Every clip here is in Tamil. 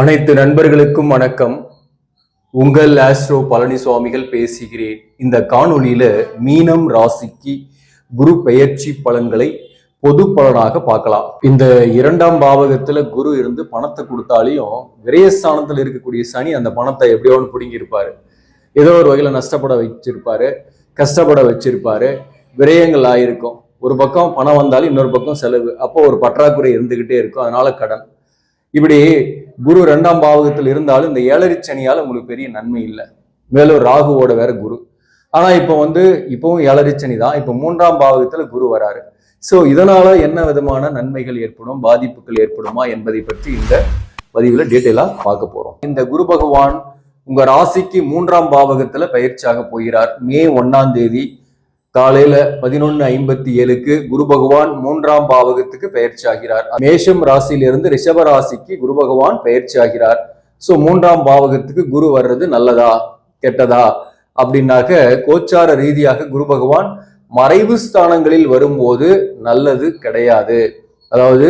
அனைத்து நண்பர்களுக்கும் வணக்கம். உங்கள் ஆஸ்ட்ரோ பழனிசுவாமிகள் பேசுகிறேன். இந்த காணொளியில மீனம் ராசிக்கு குரு பெயர்ச்சி பலன்களை பொது பலனாக பார்க்கலாம். இந்த இரண்டாம் பாவகத்துல குரு இருந்து பணத்தை கொடுத்தாலையும் விரயஸ்தானத்தில் இருக்கக்கூடிய சனி அந்த பணத்தை எப்படியோன்னு பிடுங்கியிருப்பாரு. ஏதோ ஒரு வகையில நஷ்டப்பட வச்சிருப்பாரு கஷ்டப்பட வச்சிருப்பாரு விரயங்கள் ஆயிருக்கும். ஒரு பக்கம் பணம் வந்தாலும் இன்னொரு பக்கம் செலவு. அப்போ ஒரு பற்றாக்குறை இருந்துகிட்டே இருக்கும். அதனால கடன். இப்படி குரு ரெண்டாம் பாவகத்தில் இருந்தாலும் இந்த ஏழரை சனியால் உங்களுக்கு பெரிய நன்மை இல்லை. மேலும் ராகுவோட வேற குரு. ஆனால் இப்போ வந்து இப்போவும் ஏழரை சனி தான். இப்போ மூன்றாம் பாவகத்தில் குரு வராரு. ஸோ இதனால என்ன விதமான நன்மைகள் ஏற்படும் பாதிப்புகள் ஏற்படுமா என்பதை பற்றி இந்த பதிவில் டீட்டெயிலாக பார்க்க போகிறோம் இந்த குரு பகவான் உங்கள் ராசிக்கு மூன்றாம் பாவகத்தில் பயிற்சியாக போகிறார். மே ஒன்னாம் தேதி. காலையில பதினொன்னு ஐம்பத்தி ஏழுக்கு குரு பகவான் மூன்றாம் பாவகத்துக்கு பயிற்சி ஆகிறார். மேஷம் ராசியிலிருந்து ரிஷப ராசிக்கு குரு பகவான் பயிற்சி ஆகிறார். சோ மூன்றாம் பாவகத்துக்கு குரு வர்றது நல்லதா கெட்டதா அப்படின்னாக்க கோச்சார ரீதியாக குரு பகவான் மறைவு ஸ்தானங்களில் வரும்போது நல்லது கிடையாது. அதாவது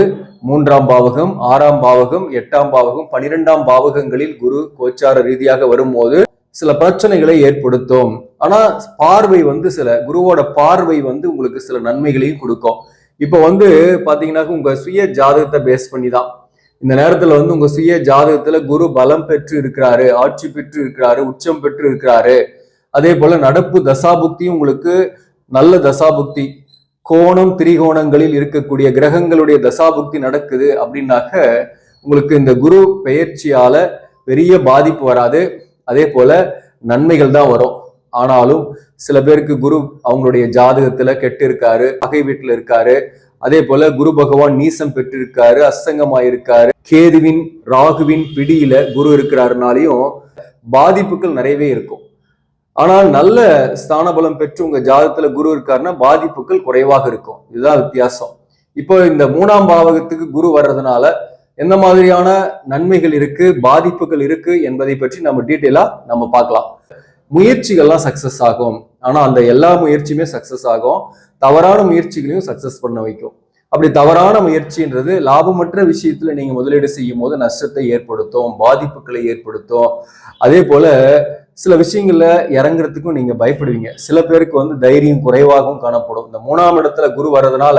மூன்றாம் பாவகம் ஆறாம் பாவகம் எட்டாம் பாவகம் பனிரெண்டாம் பாவகங்களில் குரு கோச்சார ரீதியாக வரும்போது சில பிரச்சனைகளை ஏற்படுத்தும். ஆனா பார்வை வந்து சில குருவோட பார்வை வந்து உங்களுக்கு சில நன்மைகளையும் கொடுக்கும். இப்போ வந்து பாத்தீங்கன்னா உங்க சுய ஜாதகத்தை பேஸ் பண்ணி தான் இந்த நேரத்துல வந்து உங்க சுய ஜாதகத்துல குரு பலம் பெற்று இருக்கிறாரு ஆட்சி பெற்று இருக்கிறாரு உச்சம் பெற்று இருக்கிறாரு. அதே போல நடப்பு தசாபுக்தியும் உங்களுக்கு நல்ல தசாபுக்தி. கோணம் திரிகோணங்களில் இருக்கக்கூடிய கிரகங்களுடைய தசாபுக்தி நடக்குது அப்படின்னாக்க உங்களுக்கு இந்த குரு பெயர்ச்சியால பெரிய பாதிப்பு வராது. அதே போல நன்மைகள் தான் வரும். ஆனாலும் சில பேருக்கு குரு அவங்களுடைய ஜாதகத்துல கெட்டு இருக்காரு பகை வீட்டுல இருக்காரு. அதே போல குரு பகவான் நீசம் பெற்றிருக்காரு அஸ்தங்கமாயிருக்காரு கேதுவின் ராகுவின் பிடியில குரு இருக்கிறாருனாலையும் பாதிப்புகள் நிறையவே இருக்கும். ஆனால் நல்ல ஸ்தான பலம் பெற்று உங்க ஜாதகத்துல குரு இருக்காருன்னா பாதிப்புகள் குறைவாக இருக்கும். இதுதான் வித்தியாசம். இப்போ இந்த மூணாம் பாவகத்துக்கு குரு வர்றதுனால எந்த மாதிரியான நன்மைகள் இருக்கு பாதிப்புகள் இருக்கு என்பதை பற்றி நம்ம டீட்டெயிலா நம்ம பார்க்கலாம். முயற்சிகள்லாம் சக்சஸ் ஆகும். ஆனா அந்த எல்லா முயற்சியுமே சக்சஸ் ஆகும். தவறான முயற்சிகளையும் சக்சஸ் பண்ண வைக்கும். அப்படி தவறான முயற்சின்றது லாபமற்ற விஷயத்துல நீங்க முதலீடு செய்யும் போது நஷ்டத்தை ஏற்படுத்தும் பாதிப்புகளை ஏற்படுத்தும். அதே போல சில விஷயங்கள்ல இறங்குறதுக்கும் நீங்க பயப்படுவீங்க. சில பேருக்கு வந்து தைரியம் குறைவாகவும் காணப்படும். இந்த மூணாம் இடத்துல குரு வர்றதுனால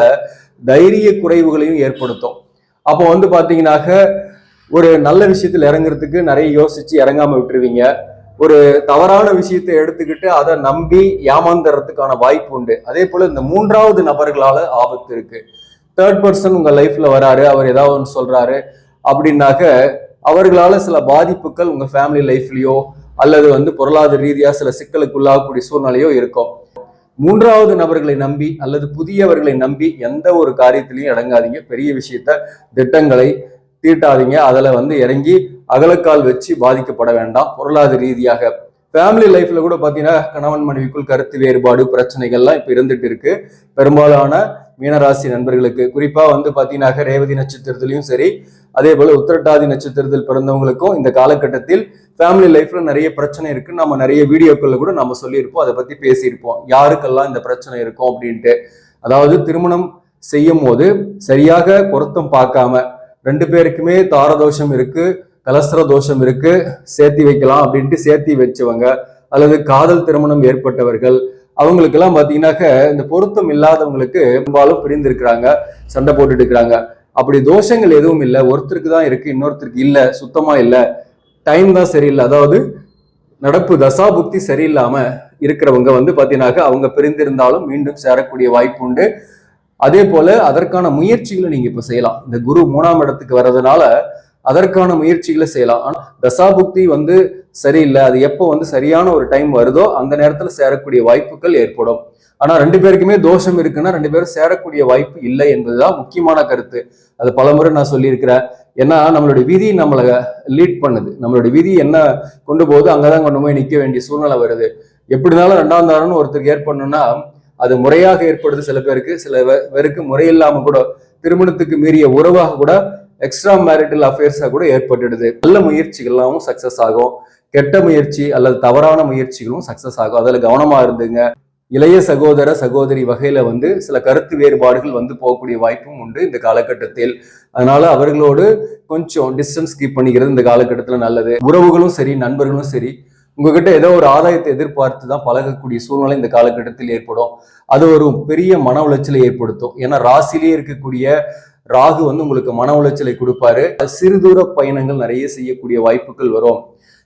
தைரிய குறைவுகளையும் ஏற்படுத்தும். அப்போ வந்து பாத்தீங்கன்னாக்க ஒரு நல்ல விஷயத்தில் இறங்குறதுக்கு நிறைய யோசிச்சு இறங்காம விட்டுருவீங்க. ஒரு தவறான விஷயத்தை எடுத்துக்கிட்டு அதை நம்பி ஏமாந்துறதுக்கான வாய்ப்பு உண்டு. அதே போல இந்த மூன்றாவது நபர்களால ஆபத்து இருக்கு. தேர்ட் பர்சன் உங்க லைஃப்ல வராரு அவர் ஏதாவது ஒன்று சொல்றாரு அப்படின்னாக்க அவர்களால சில பாதிப்புகள் உங்க ஃபேமிலி லைஃப்லயோ அல்லது வந்து பொருளாதார ரீதியா சில சிக்கலுக்குள்ளாகக்கூடிய சூழ்நிலையோ இருக்கும். மூன்றாவது நபர்களை நம்பி அல்லது புதியவர்களை நம்பி எந்த ஒரு காரியத்திலையும் இறங்காதீங்க பெரிய விஷயத்த திட்டங்களை தீட்டாதீங்க. அதில் வந்து இறங்கி அகலக்கால் வச்சு பாதிக்கப்பட வேண்டாம். பொருளாதார ரீதியாக ஃபேமிலி லைஃப்ல கூட பார்த்தீங்கன்னா கணவன் மனைவிக்குள் கருத்து வேறுபாடு பிரச்சனைகள்லாம் இப்போ இருந்துட்டு இருக்கு. பெரும்பாலான மீனராசி நண்பர்களுக்கு குறிப்பா வந்து பார்த்தீங்கன்னா ரேவதி நட்சத்திரத்திலையும் சரி அதே போல உத்திரட்டாதி நட்சத்திரத்தில் பிறந்தவங்களுக்கும் இந்த காலகட்டத்தில் ஃபேமிலி லைஃப்ல நிறைய பிரச்சனை இருக்கு. நம்ம நிறைய வீடியோக்களில் கூட நம்ம சொல்லியிருப்போம். அதை பத்தி பேசியிருப்போம். யாருக்கெல்லாம் இந்த பிரச்சனை இருக்கும் அப்படின்ட்டு. அதாவது திருமணம் செய்யும் போது சரியாக பொருத்தம் பார்க்காம ரெண்டு பேருக்குமே தாரதோஷம் இருக்கு. கலஸ்திர தோஷம் இருக்கு சேர்த்தி வைக்கலாம் அப்படின்ட்டு சேர்த்தி வச்சவங்க அல்லது காதல் திருமணம் ஏற்பட்டவர்கள் அவங்களுக்கெல்லாம் பார்த்தீங்கன்னாக்க இந்த பொருத்தம் இல்லாதவங்களுக்கு பெரும்பாலும் பிரிந்திருக்கிறாங்க சண்டை போட்டுட்டு இருக்கிறாங்க அப்படி தோஷங்கள் எதுவும் இல்லை ஒருத்தருக்கு தான் இருக்கு இன்னொருத்தருக்கு இல்லை சுத்தமா இல்லை டைம் தான் சரியில்லை. அதாவது நடப்பு தசா புக்தி சரியில்லாம இருக்கிறவங்க வந்து பார்த்தீங்கன்னாக்க அவங்க பிரிந்திருந்தாலும் மீண்டும் சேரக்கூடிய வாய்ப்பு உண்டு. அதே போல அதற்கான முயற்சிகளை நீங்க இப்ப செய்யலாம். இந்த குரு மூணாம் இடத்துக்கு வர்றதுனால அதற்கான முயற்சிகளை செய்யலாம். ஆனால் தசாபுக்தி வந்து சரியில்லை. அது எப்போ வந்து சரியான ஒரு டைம் வருதோ அந்த நேரத்தில் சேரக்கூடிய வாய்ப்புகள் ஏற்படும். ஆனால் ரெண்டு பேருக்குமே தோஷம் இருக்குன்னா ரெண்டு பேரும் சேரக்கூடிய வாய்ப்பு இல்லை என்பதுதான் முக்கியமான கருத்து. அது பலமுறை நான் சொல்லியிருக்கிறேன். ஏன்னா நம்மளுடைய விதி நம்மளை லீட் பண்ணுது. நம்மளுடைய விதி என்ன கொண்டு போகுது அங்கதான் கொண்டு போய் நிற்க வேண்டிய சூழ்நிலை வருது. எப்படினாலும் ரெண்டாம் தாரம்னு ஒருத்தருக்கு ஏற்படணும்னா அது முறையாக ஏற்படுது சில பேருக்கு. சில பேருக்கு முறையில்லாம கூட திருமணத்துக்கு மீறிய உறவாக கூட எக்ஸ்ட்ரா மேரிட்டல் அஃபேர்ஸாக கூட ஏற்பட்டுடுது. நல்ல முயற்சிகள்லாம் சக்சஸ் ஆகும். கெட்ட முயற்சி அல்லது தவறான முயற்சிகளும் சக்சஸ் ஆகும். அதில் கவனமாக இருந்துங்க. இளைய சகோதர சகோதரி வகையில வந்து சில கருத்து வேறுபாடுகள் வந்து போகக்கூடிய வாய்ப்பும் உண்டு இந்த காலகட்டத்தில். அதனால அவர்களோடு கொஞ்சம் டிஸ்டன்ஸ் கீப் பண்ணிக்கிறது இந்த காலகட்டத்தில் நல்லது. உறவுகளும் சரி நண்பர்களும் சரி உங்ககிட்ட ஏதோ ஒரு ஆதாயத்தை எதிர்பார்த்து தான் பழகக்கூடிய சூழ்நிலை இந்த காலகட்டத்தில் ஏற்படும். அது ஒரு பெரிய மன உளைச்சலை ஏற்படுத்தும். ஏன்னா ராசிலேயே இருக்கக்கூடிய ராகு வந்து உங்களுக்கு மன உளைச்சலை கொடுப்பாரு. சிறு தூர பயணங்கள் நிறைய செய்யக்கூடிய வாய்ப்புகள் வரும்.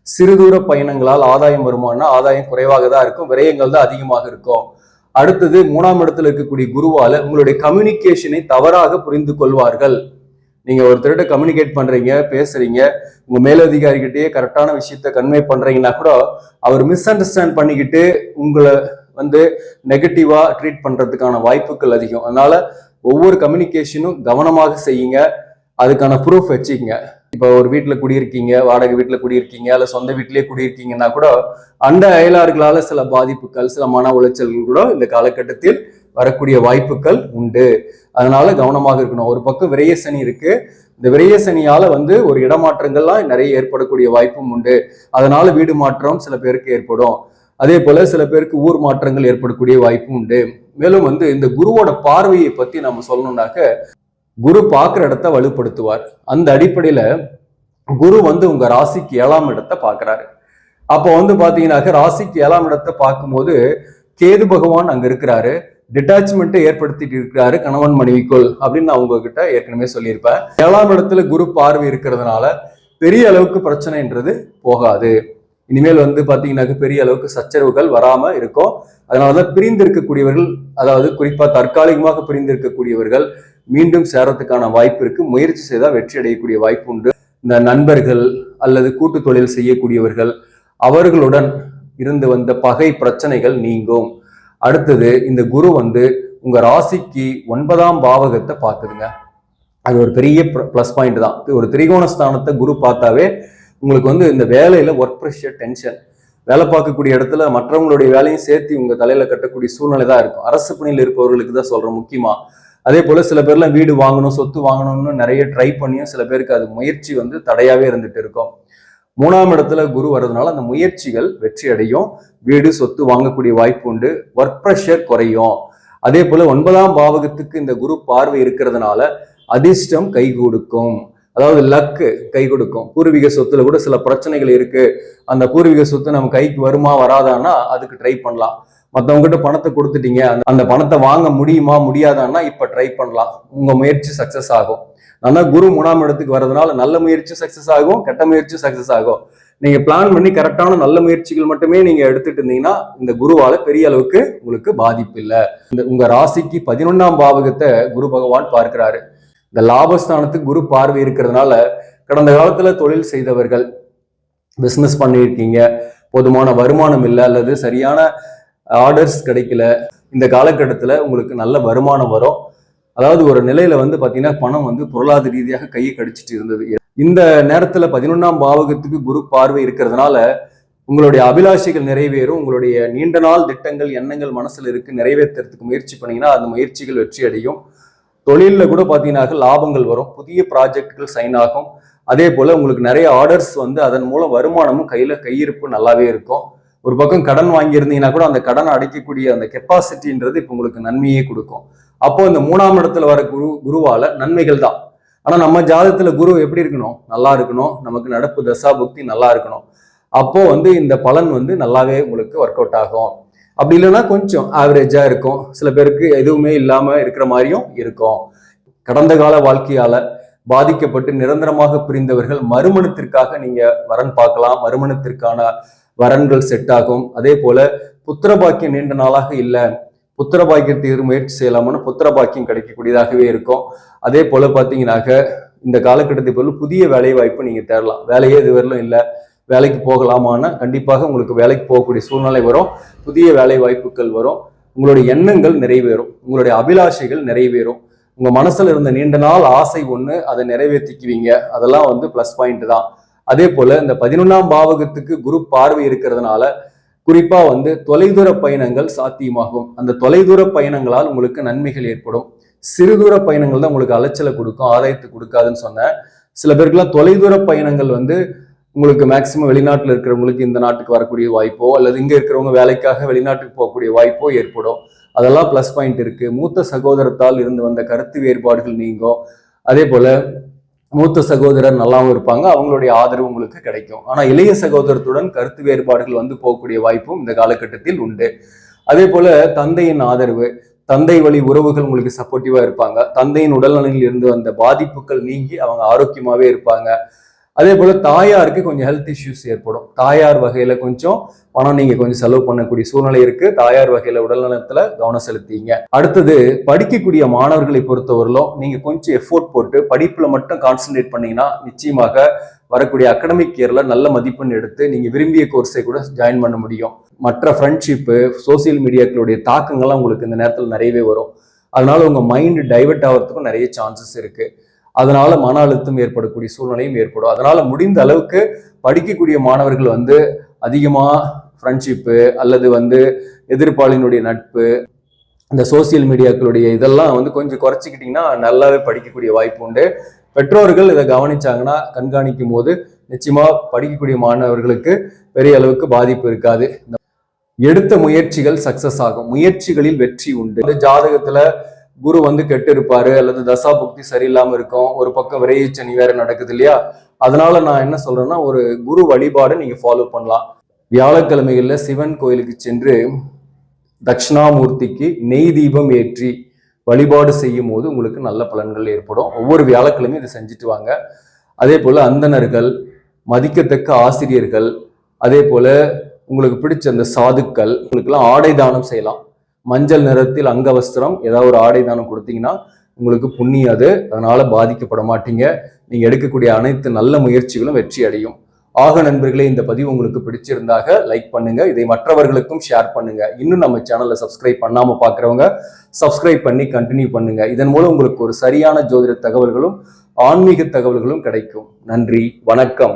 சிறு தூர பயணங்களால் ஆதாயம் வருமானா ஆதாயம் குறைவாக தான் இருக்கும். விரயங்கள் தான் அதிகமாக இருக்கும். அடுத்தது மூணாம் இடத்துல இருக்கக்கூடிய குருவால உங்களுடைய கம்யூனிகேஷனை தவறாக புரிந்து கொள்வார்கள். நீங்க ஒருத்தர்கிட்ட கம்யூனிகேட் பண்றீங்க பேசுறீங்க உங்க மேலதிகாரிகிட்டயே கரெக்டான விஷயத்த கன்வே பண்றீங்கன்னா கூட அவர் மிஸ் அண்டர்ஸ்டாண்ட் பண்ணிக்கிட்டு உங்களை வந்து நெகட்டிவா ட்ரீட் பண்றதுக்கான வாய்ப்புகள் அதிகம். அதனால ஒவ்வொரு கம்யூனிகேஷனும் கவனமாக செய்யுங்க. அதுக்கான ப்ரூஃப் வச்சுக்கங்க. இப்போ ஒரு வீட்டில் குடியிருக்கீங்க வாடகை வீட்டில் குடியிருக்கீங்க இல்லை சொந்த வீட்டிலேயே குடியிருக்கீங்கன்னா கூட அண்ட அயலாறுகளால் சில பாதிப்புகள் சில மன உளைச்சல்கள் கூட இந்த காலகட்டத்தில் வரக்கூடிய வாய்ப்புகள் உண்டு. அதனால கவனமாக இருக்கணும். ஒரு பக்கம் விரைய சனி இருக்கு. இந்த விரைய சனியால வந்து ஒரு இடமாற்றங்கள்லாம் நிறைய ஏற்படக்கூடிய வாய்ப்பும் உண்டு. அதனால வீடு மாற்றம் சில பேருக்கு ஏற்படும். அதே போல சில பேருக்கு ஊர் மாற்றங்கள் ஏற்படக்கூடிய வாய்ப்பும் உண்டு. மேலும் வந்து இந்த குருவோட பார்வையை பத்தி நம்ம சொல்லணும்னாக்க குரு பார்க்குற இடத்த வலுப்படுத்துவார். அந்த அடிப்படையில குரு வந்து உங்க ராசிக்கு ஏழாம் இடத்தை பார்க்குறாரு. அப்போ வந்து பாத்தீங்கன்னாக்க ராசிக்கு ஏழாம் இடத்தை பார்க்கும்போது கேது பகவான் அங்க இருக்கிறாரு. டிட்டாச்மெண்ட்டை ஏற்படுத்திட்டு இருக்கிறாரு கணவன் மனைவிக்குள் அப்படின்னு நான் உங்ககிட்ட ஏற்கனவே சொல்லியிருப்பேன். ஏழாம் இடத்துல குரு பார்வை இருக்கிறதுனால பெரிய அளவுக்கு பிரச்சனைன்றது போகாது. இனிமேல் வந்து பாத்தீங்கன்னாக்க பெரிய அளவுக்கு சச்சரவுகள் வராம இருக்கும். அதனாலதான் பிரிந்து இருக்கக்கூடியவர்கள் அதாவது குறிப்பா தற்காலிகமாக பிரிந்து இருக்கக்கூடியவர்கள் மீண்டும் சேரத்துக்கான வாய்ப்பு இருக்கு. முயற்சி செய்தால் வெற்றி அடையக்கூடிய வாய்ப்பு உண்டு. இந்த நண்பர்கள் அல்லது கூட்டு தொழில் செய்யக்கூடியவர்கள் அவர்களுடன் இருந்து வந்த பகை பிரச்சனைகள் நீங்கும். அடுத்தது இந்த குரு வந்து உங்க ராசிக்கு ஒன்பதாம் பாவகத்தை பார்த்துருங்க அது ஒரு பெரிய ப்ளஸ் பாயிண்ட் தான். ஒரு திரிகோண ஸ்தானத்தை குரு பார்த்தாவே உங்களுக்கு வந்து இந்த வேலையில ஒர்க் ப்ரெஷர் டென்ஷன் வேலை பார்க்கக்கூடிய இடத்துல மற்றவங்களுடைய வேலையும் சேர்த்து உங்க தலையில கட்டக்கூடிய சூழ்நிலை தான் இருக்கும். அரசு பணியில் இருப்பவர்களுக்கு தான் சொல்றேன் முக்கியமா. அதே போல சில பேர்லாம் வீடு வாங்கணும் சொத்து வாங்கணும்னு நிறைய ட்ரை பண்ணியும் சில பேருக்கு அது முயற்சி வந்து தடையாவே இருந்துட்டு இருக்கும். மூணாம் இடத்துல குரு வர்றதுனால அந்த முயற்சிகள் வெற்றி அடையும். வீடு சொத்து வாங்கக்கூடிய வாய்ப்பு உண்டு. ஒர்க் ப்ரெஷர் குறையும். அதே போல ஒன்பதாம் பாவகத்துக்கு இந்த குரு பார்வை இருக்கிறதுனால அதிர்ஷ்டம் கை கொடுக்கும். அதாவது லக்கு கை கொடுக்கும். பூர்வீக சொத்துல கூட சில பிரச்சனைகள் இருக்கு. அந்த பூர்வீக சொத்து நம்ம கைக்கு வருமா வராதான்னா அதுக்கு ட்ரை பண்ணலாம். மற்றவங்ககிட்ட பணத்தை கொடுத்துட்டீங்க. அந்த- அந்த பணத்தை வாங்க முடியுமா முடியாதான்னா இப்ப ட்ரை பண்ணலாம். உங்க முயற்சி சக்சஸ் ஆகும். ஆனா குரு மூணாம் இடத்துக்கு வர்றதுனால நல்ல முயற்சி சக்சஸ் ஆகும் கெட்ட முயற்சி சக்சஸ் ஆகும். நீங்க பிளான் பண்ணி கரெக்டான நல்ல முயற்சிகள் மட்டுமே நீங்க எடுத்துட்டு இருந்தீங்கன்னா இந்த குருவால பெரிய அளவுக்கு உங்களுக்கு பாதிப்பு இல்லை. இந்த உங்க ராசிக்கு பதினொன்னாம் பாவகத்தை குரு பகவான் பார்க்கிறாரு. இந்த லாபஸ்தானத்துக்கு குரு பார்வை இருக்கிறதுனால கடந்த காலத்துல தொழில் செய்தவர்கள் பிஸ்னஸ் பண்ணியிருக்கீங்க போதுமான வருமானம் இல்லை அல்லது சரியான ஆர்டர்ஸ் கிடைக்கல இந்த காலகட்டத்தில் உங்களுக்கு நல்ல வருமானம் வரும். அதாவது ஒரு நிலையில வந்து பார்த்தீங்கன்னா பணம் வந்து பொருளாதார ரீதியாக கையை கடிச்சிட்டு இருந்தது. இந்த நேரத்தில் பதினொன்னாம் பாவகத்துக்கு குரு பார்வை இருக்கிறதுனால உங்களுடைய அபிலாஷைகள் நிறைவேறும் உங்களுடைய நீண்ட நாள் திட்டங்கள் எண்ணங்கள் மனசில் இருக்கு நிறைவேற்றுறதுக்கு முயற்சி பண்ணீங்கன்னா அந்த முயற்சிகள் வெற்றி அடையும் தொழிலில் கூட பார்த்தீங்கன்னாக்க லாபங்கள் வரும். புதிய ப்ராஜெக்ட்கள் சைன் ஆகும். அதே போல் உங்களுக்கு நிறைய ஆர்டர்ஸ் வந்து அதன் மூலம் வருமானமும் கையில் கையிருப்பு நல்லாவே இருக்கும். ஒரு பக்கம் கடன் வாங்கியிருந்தீங்கன்னா கூட அந்த கடனை அடைக்கக்கூடிய அந்த கெப்பாசிட்டின்றது இப்போ உங்களுக்கு நன்மையே கொடுக்கும். அப்போ இந்த மூணாம் இடத்துல வர குரு குருவால நன்மைகள் தான். ஆனால் நம்ம ஜாதகத்துல குரு எப்படி இருக்கணும்? நல்லா இருக்கணும். நமக்கு நடப்பு தசா புக்தி நல்லா இருக்கணும். அப்போ வந்து இந்த பலன் வந்து நல்லாவே உங்களுக்கு ஒர்க் அவுட் ஆகும். அப்படி இல்லைன்னா கொஞ்சம் ஆவரேஜா இருக்கும். சில பேருக்கு எதுவுமே இல்லாம இருக்கிற மாதிரியும் இருக்கும். கடந்த கால வாழ்க்கையால பாதிக்கப்பட்டு நிரந்தரமாக பிரிந்தவர்கள் மறுமணத்திற்காக நீங்க வரன் பார்க்கலாம். மறுமணத்திற்கான வரன்கள் செட் ஆகும். அதே போல புத்திர பாக்கியம் நீண்ட நாளாக இல்லை. புத்திர பாக்கியத்துக்கு முயற்சி செய்யலாம்னு புத்திர பாக்கியம் கிடைக்கக்கூடியதாகவே இருக்கும். அதே போல பார்த்தீங்கன்னாக்க இந்த காலகட்டத்தை போல புதிய வேலை வாய்ப்பு நீங்க தேடலாம். வேலையே இதுவரையிலும் இல்லை. வேலைக்கு போகலாமான்னா கண்டிப்பாக உங்களுக்கு வேலைக்கு போகக்கூடிய சூழ்நிலை வரும். புதிய வேலை வாய்ப்புகள் வரும். உங்களுடைய எண்ணங்கள் நிறைவேறும். உங்களுடைய அபிலாஷைகள் நிறைவேறும். உங்க மனசுல இருந்த நீண்ட நாள் ஆசை ஒண்ணு அதை நிறைவேற்றிக்குவீங்க. அதெல்லாம் வந்து ப்ளஸ் பாயிண்ட் தான். அதே போல இந்த பதினொன்னாம் பாவகத்துக்கு குரு பார்வை இருக்கிறதுனால குறிப்பா வந்து தொலைதூர பயணங்கள் சாத்தியமாகும். அந்த தொலைதூர பயணங்களால் உங்களுக்கு நன்மைகள் ஏற்படும். சிறுதூர பயணங்கள் தான் உங்களுக்கு அலைச்சலை கொடுக்கும் ஆதாயத்தை கொடுக்காதுன்னு சொன்னேன். சில பேருக்குலாம் தொலைதூர பயணங்கள் வந்து உங்களுக்கு மேக்சிமம் வெளிநாட்டில் இருக்கிறவங்களுக்கு இந்த நாட்டுக்கு வரக்கூடிய வாய்ப்போ அல்லது இங்கே இருக்கிறவங்க வேலைக்காக வெளிநாட்டுக்கு போகக்கூடிய வாய்ப்போ ஏற்படும். அதெல்லாம் ப்ளஸ் பாயிண்ட் இருக்கு. மூத்த சகோதரத்தால் இருந்து வந்த கருத்து வேறுபாடுகள் நீங்கும். அதே போல மூத்த சகோதரர் நல்லாவும் இருப்பாங்க. அவங்களுடைய ஆதரவு உங்களுக்கு கிடைக்கும். ஆனா இளைய சகோதரத்துடன் கருத்து வேறுபாடுகள் வந்து போகக்கூடிய வாய்ப்பும் இந்த காலகட்டத்தில் உண்டு. அதே போல தந்தையின் ஆதரவு. தந்தை வழி உறவுகள் உங்களுக்கு சப்போர்ட்டிவா இருப்பாங்க. தந்தையின் உடல்நலையில் இருந்து வந்த பாதிப்புகள் நீங்கி அவங்க ஆரோக்கியமாவே இருப்பாங்க. அதே போல தாயாருக்கு கொஞ்சம் ஹெல்த் இஷ்யூஸ் ஏற்படும். தாயார் வகையில கொஞ்சம் பணம் நீங்க கொஞ்சம் செலவு பண்ணக்கூடிய சூழ்நிலை இருக்கு. தாயார் வகையில உடல்நலத்துல கவனம் செலுத்திங்க. அடுத்தது படிக்கக்கூடிய மாணவர்களை பொறுத்தவரையிலும் நீங்க கொஞ்சம் எஃபோர்ட் போட்டு படிப்புல மட்டும் கான்சென்ட்ரேட் பண்ணீங்கன்னா நிச்சயமாக வரக்கூடிய அகடமிக் இயர்ல நல்ல மதிப்பெண் எடுத்து நீங்க விரும்பிய கோர்ஸை கூட ஜாயின் பண்ண முடியும். மற்ற ஃப்ரெண்ட்ஷிப்பு சோசியல் மீடியாக்களுடைய தாக்கங்கள்லாம் உங்களுக்கு இந்த நேரத்தில் நிறையவே வரும். அதனால உங்க மைண்ட் டைவர்ட் ஆகிறதுக்கும் நிறைய சான்சஸ் இருக்கு. அதனால மன அழுத்தம் ஏற்படக்கூடிய சூழ்நிலையும் ஏற்படும். அதனால முடிந்த அளவுக்கு படிக்கக்கூடிய மாணவர்கள் வந்து அதிகமா ஃப்ரெண்ட்ஷிப்பு அல்லது வந்து எதிர்ப்பாளினுடைய நட்பு இந்த சோசியல் மீடியாக்களுடைய இதெல்லாம் வந்து கொஞ்சம் குறைச்சிக்கிட்டிங்கன்னா நல்லாவே படிக்கக்கூடிய வாய்ப்பு உண்டு. பெற்றோர்கள் இதை கவனிச்சாங்கன்னா கண்காணிக்கும் போது நிச்சயமா படிக்கக்கூடிய மாணவர்களுக்கு பெரிய அளவுக்கு பாதிப்பு இருக்காது. எடுத்த முயற்சிகள் சக்சஸ் ஆகும். முயற்சிகளில் வெற்றி உண்டு. இந்த ஜாதகத்துல குரு வந்து கெட்டு இருப்பாரு அல்லது தசா புக்தி சரியில்லாம இருக்கும். ஒரு பக்கம் விரைச்சனி வேற நடக்குது இல்லையா? அதனால நான் என்ன சொல்றேன்னா ஒரு குரு வழிபாடு நீங்க ஃபாலோ பண்ணலாம். வியாழக்கிழமைகள்ல சிவன் கோயிலுக்கு சென்று தட்சிணாமூர்த்திக்கு நெய் தீபம் ஏற்றி வழிபாடு செய்யும் போது உங்களுக்கு நல்ல பலன்கள் ஏற்படும். ஒவ்வொரு வியாழக்கிழமையும் இதை செஞ்சுட்டு வாங்க. அதே போல அந்தணர்கள் மதிக்கத்தக்க ஆசிரியர்கள் அதே போல உங்களுக்கு பிடிச்ச அந்த சாதுக்கள் உங்களுக்கெல்லாம் ஆடை தானம் செய்யலாம். மஞ்சள் நிறத்தில் அங்கவஸ்திரம் ஏதாவது ஒரு ஆடை தானம் கொடுத்தீங்கன்னா உங்களுக்கு புண்ணியம் அது. அதனால பாதிக்கப்பட மாட்டீங்க. நீங்க எடுக்கக்கூடிய அனைத்து நல்ல முயற்சிகளும் வெற்றி அடையும். ஆக நண்பர்களே இந்த பதிவு உங்களுக்கு பிடிச்சிருந்தாக லைக் பண்ணுங்க. இதை மற்றவர்களுக்கும் ஷேர் பண்ணுங்க. இன்னும் நம்ம சேனலை சப்ஸ்கிரைப் பண்ணாம பாக்குறவங்க சப்ஸ்கிரைப் பண்ணி கண்டினியூ பண்ணுங்க. இதன் மூலம் உங்களுக்கு ஒரு சரியான ஜோதிட தகவல்களும் ஆன்மீக தகவல்களும் கிடைக்கும். நன்றி வணக்கம்.